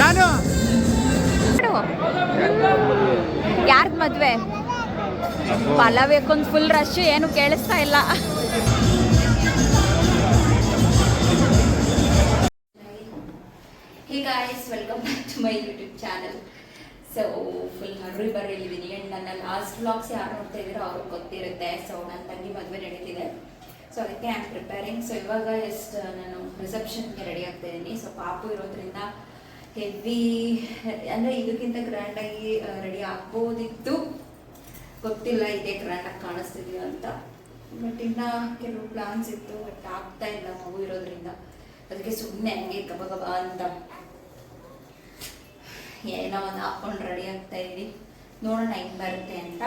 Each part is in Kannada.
ನಾನು ಯಾರ್ದು ಮದ್ವೆ? ಪಲಾವ್ ಫುಲ್ ರಶ್ ಏನು ಕೇಳಿಸ್ತಾ ಇಲ್ಲ. Hey guys welcome back to my YouTube channel so full ಅಲ್ಲಿ ಆ್ಯಂಡ್ ನನ್ನ ಲಾಸ್ಟ್ ಬ್ಲಾಗ್ಸ್ ಯಾರು ನೋಡ್ತಾ ಇದ್ದೀರೋ ಅವ್ರಿಗೆ ಗೊತ್ತಿರುತ್ತೆ. ಸೊ ನನ್ನ ತಂಗಿ ಮದುವೆ ನಡೀತಿದೆ. ಸೊ ಅದಕ್ಕೆ ಐ ಆಮ್ ಪ್ರಿಪೇರಿಂಗ್ ಸೊ ಇವಾಗ ಎಷ್ಟ್ ನಾನು ರಿಸೆಪ್ಷನ್ಗೆ ರೆಡಿ ಆಗ್ತಾ ಇದ್ದೀನಿ. ಸೊ ಪಾಪು ಇರೋದ್ರಿಂದ ಹೆವಿ ಅಂದರೆ ಇದಕ್ಕಿಂತ ಗ್ರ್ಯಾಂಡಾಗಿ ರೆಡಿ ಆಗ್ಬೋದಿತ್ತು. ಗೊತ್ತಿಲ್ಲ, ಇದೇ ಗ್ರ್ಯಾಂಡಾಗಿ ಕಾಣಿಸ್ತಿದೆಯಾ ಅಂತ. ಬಟ್ ಇನ್ನ ಕೆಲವು ಪ್ಲಾನ್ಸ್ ಇತ್ತು ಬಟ್ ಆಗ್ತಾ ಇಲ್ಲ ಮಗು ಇರೋದ್ರಿಂದ. ಅದಕ್ಕೆ ಸುಮ್ಮನೆ ಹಂಗೆ ಗಬ ಗಬ ಅಂತ. ಏನೋ ಒಂದು ಹಾಕೊಂಡು ರೆಡಿ ಆಗ್ತಾ ಇದ್ದೀನಿ ನೋಡೋಣ ಹೆಂಗೆ ಬರುತ್ತೆ ಅಂತ.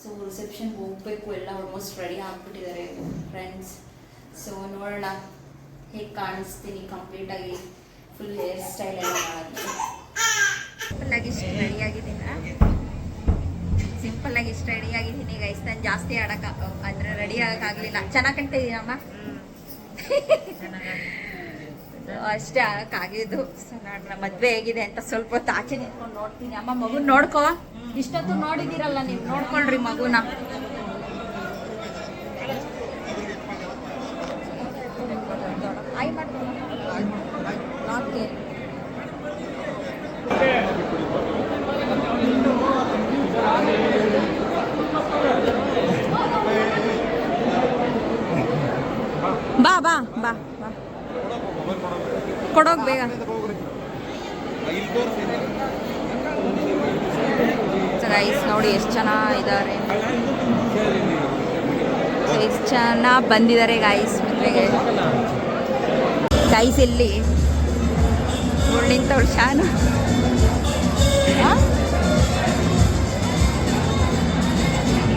ಸೊ ರಿಸೆಪ್ಷನ್ಗೆ ಹೋಗಬೇಕು, ಎಲ್ಲ ಆಲ್ಮೋಸ್ಟ್ ರೆಡಿ ಆಗ್ಬಿಟ್ಟಿದ್ದಾರೆ ಫ್ರೆಂಡ್ಸ್ ಸೊ ನೋಡೋಣ. ಹೇಗೆ ಕಾಣಿಸ್ತೀನಿ ಕಂಪ್ಲೀಟಾಗಿ ಫುಲ್ ಹೇರ್ ಸ್ಟೈಲ್ ಎಲ್ಲ ಮಾಡೋದು ಸಿಂಪಲ್ಲಾಗಿ ಇಷ್ಟು ರೆಡಿ ಆಗಿದ್ದೀನಿ? ಸಿಂಪಲ್ಲಾಗಿ ಇಷ್ಟು ರೆಡಿ ಆಗಿದ್ದೀನಿ ಗೈಸ್ ನಾನು ಜಾಸ್ತಿ ಆಡೋಕೆ, ಅಂದರೆ ರೆಡಿ ಆಗೋಕ್ಕಾಗಲಿಲ್ಲ ಚೆನ್ನಾಗಿ ಕಾಣ್ತಾ ಇದೀನಮ್ಮ ಅಷ್ಟೇ ಆಗಿದ್ದು ನೋಡೋಣ ಮದುವೆ ಹೇಗಿದೆ ಅಂತ ಸ್ವಲ್ಪ ಹೊತ್ತು ಆಚೆ ನಿಂತ್ಕೊಂಡು ನೋಡ್ತೀನಿ. ಅಮ್ಮ, ಮಗುನ ನೋಡ್ಕೋ. ಇಷ್ಟೊತ್ತು ನೋಡಿದಿರಲ್ಲ ನೀವು. ನೋಡ್ಕೊಳ್ರಿ ಮಗುನ. ಬಾ ಬಾ ಬಾ. ಕೊಡೋಗ್ ಬೇಗ. ಗೈಸ್ ನೋಡಿ ಎಷ್ಟು ಜನ ಇದ್ದಾರೆ ಎಷ್ಟು ಜನ ಬಂದಿದ್ದಾರೆ ಗಾಯ್ಸ್ ಮದುವೆಗೆ? ಗೈಸ್ ಇಲ್ಲಿ ನಿಂತವಳು ಶಾನು.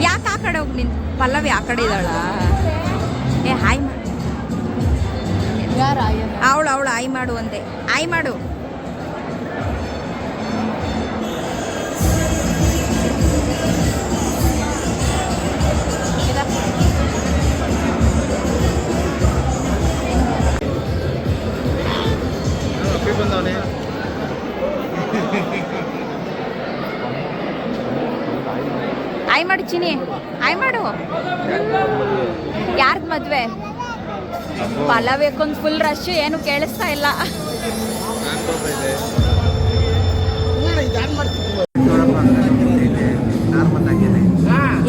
ಯಾಕೆ ಆ ಕಡೆ ಹೋಗಿ ನಿಂತ ಪಲ್ಲವಿ ಆ ಕಡೆ ಇದ್ದಾಳ? ಏ ಹಾಯ್ ಮಾಡಿ ಅವಳು ಅವಳು ಆಯ್ ಮಾಡು ಅಂದೆ. ಆಯ್ ಮಾಡು. ಆಯ್ ಮಾಡು. ಚಿನಿ ಆಯ್ ಮಾಡು. ಯಾರ್ದು ಮದ್ವೆ? ಪಲಾವ್ ಅಂತ ಫುಲ್ ರಶ್ ಏನು ಕೇಳಿಸ್ತಾ ಇಲ್ಲ.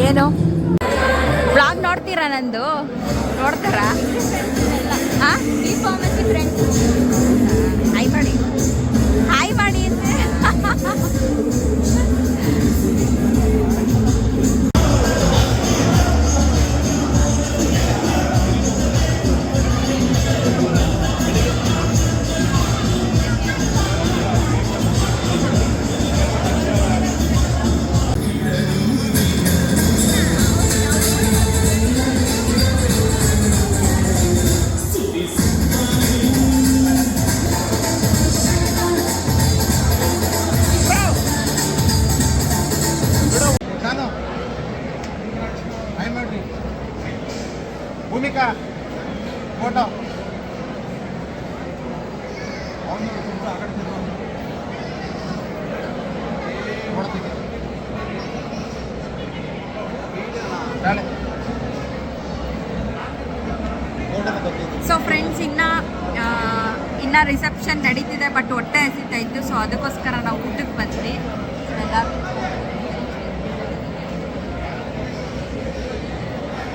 ಏನು? ಬ್ಲಾಗ್ ನೋಡ್ತೀರಾ ನಂದು? ನೋಡ್ತಾರಾ? ಹಾಯ್ ಮಾಡಿ. ಹಾಯ್ ಮಾಡಿ ಭೂಮಿಕಾ ಫೋಟೋ ಅವನು ತುಂಬ ಸೊ ಫ್ರೆಂಡ್ಸ್ ಇನ್ನ ಇನ್ನ ರಿಸೆಪ್ಷನ್ ನಡೀತಿದೆ ಬಟ್ ಹೊಟ್ಟೆ ಹಸಿತಾ ಇತ್ತು. ಸೊ ಅದಕ್ಕೋಸ್ಕರ ನಾವು ಊಟಕ್ಕೆ ಬಂದ್ವಿ So, ಎಲ್ಲ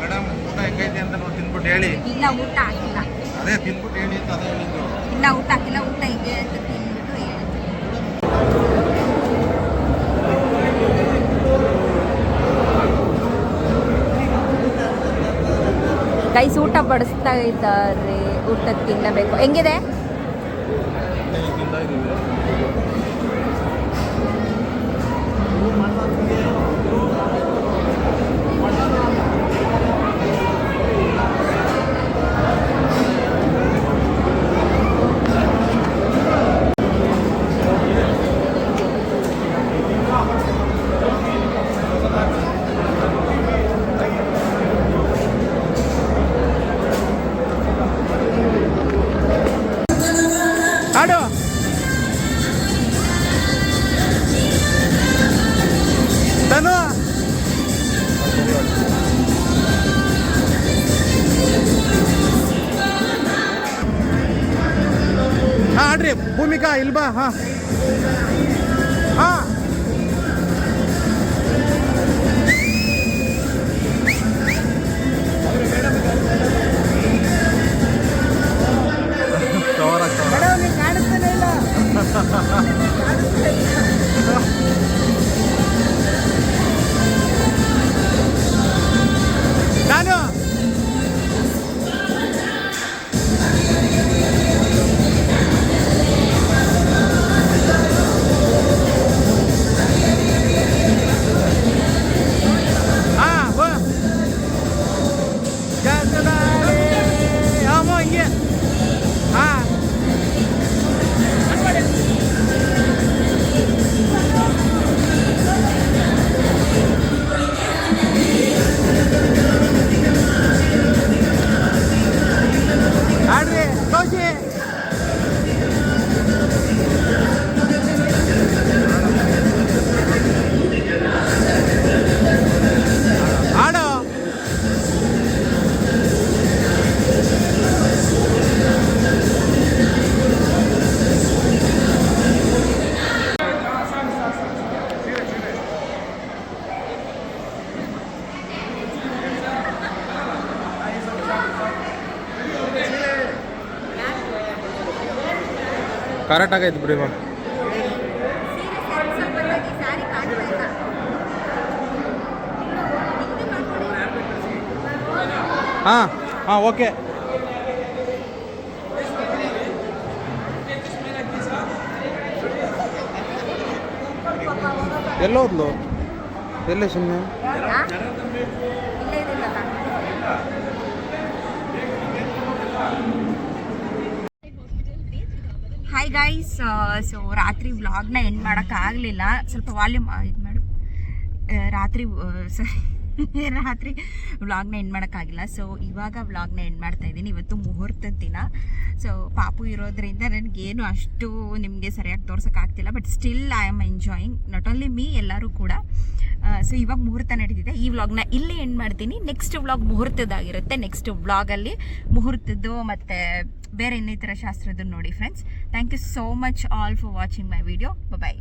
ಮೇಡಮ್ ಊಟ ಹೆಂಗೈತೆ ಅಂತ ನೋಡಿ ತಿನ್ಬಿಟ್ಟು ಹೇಳಿ. ಇನ್ನ ಊಟ ಹಾಕಿಲ್ಲ. ಅದೇ ತಿನ್ಬಿಟ್ಟು ಹೇಳಿ ಅಂತ ಅದೇ ಹೇಳಿದ್ದು. ಇನ್ನ ಊಟ ಹಾಕಿಲ್ಲ ಊಟ ಇದೆ ಅಂತ ತಿಂದ್ಬಿಟ್ಟು ಹೇಳಿದ್ವಿ ಗೈಸ್ ಊಟ ಬಡಿಸ್ತಾ ಇದ್ದಾರೆ. ಊಟಕ್ಕೆ ತಿನ್ನಬೇಕು. ಹೆಂಗಿದೆ? ಏನು ಆಡ್ರಿ ಭೂಮಿಕಾ ಇಲ್ಬಾ ಹಾ ಕರೆಕ್ಟ್ ಆಗೈತೆ ಬಿಡಿ ಮ್ಯಾಮ್ ಹಾಂ ಹಾಂ ಓಕೆ. ಎಲ್ಲೋದ್ಲು ಎಲ್ಲೇ ಸುಮ್ಮನೆ ಹಾಯ್ ಗೈಸ್ ಸೊ ರಾತ್ರಿ ವ್ಲಾಗ್ನ ಎಂಡ್ ಮಾಡೋಕ್ಕಾಗಲಿಲ್ಲ ಸ್ವಲ್ಪ ವಾಲ್ಯೂಮ್ ಇದು ಮಾಡು. ರಾತ್ರಿ ಸರಿ ರಾತ್ರಿ ವ್ಲಾಗ್ನ ಎಂಡ್ ಮಾಡೋಕ್ಕಾಗಿಲ್ಲ ಸೊ ಇವಾಗ ವ್ಲಾಗ್ನ ಎಂಡ್ ಮಾಡ್ತಾ ಇದ್ದೀನಿ. ಇವತ್ತು ಮುಹೂರ್ತದ ದಿನ. ಸೊ ಪಾಪು ಇರೋದ್ರಿಂದ ನನಗೇನು ಅಷ್ಟು ನಿಮಗೆ ಸರಿಯಾಗಿ ತೋರ್ಸೋಕ್ಕಾಗ್ತಿಲ್ಲ but still I am enjoying not only me ಎಲ್ಲರೂ ಕೂಡ. ಸೊ ಇವಾಗ ಮುಹೂರ್ತ ನಡೀತಿದೆ. ಈ ವ್ಲಾಗ್ನ ಇಲ್ಲಿ ಎಂಡ್ ಮಾಡ್ತೀನಿ. Next vlog ಮುಹೂರ್ತದಾಗಿರುತ್ತೆ. ನೆಕ್ಸ್ಟ್ ವ್ಲಾಗಲ್ಲಿ ಮುಹೂರ್ತದ್ದು ಮತ್ತು ಬೇರೆ ಇನ್ನಿತರ ಶಾಸ್ತ್ರದ್ದು ನೋಡಿ friends thank you so much all for watching my video bye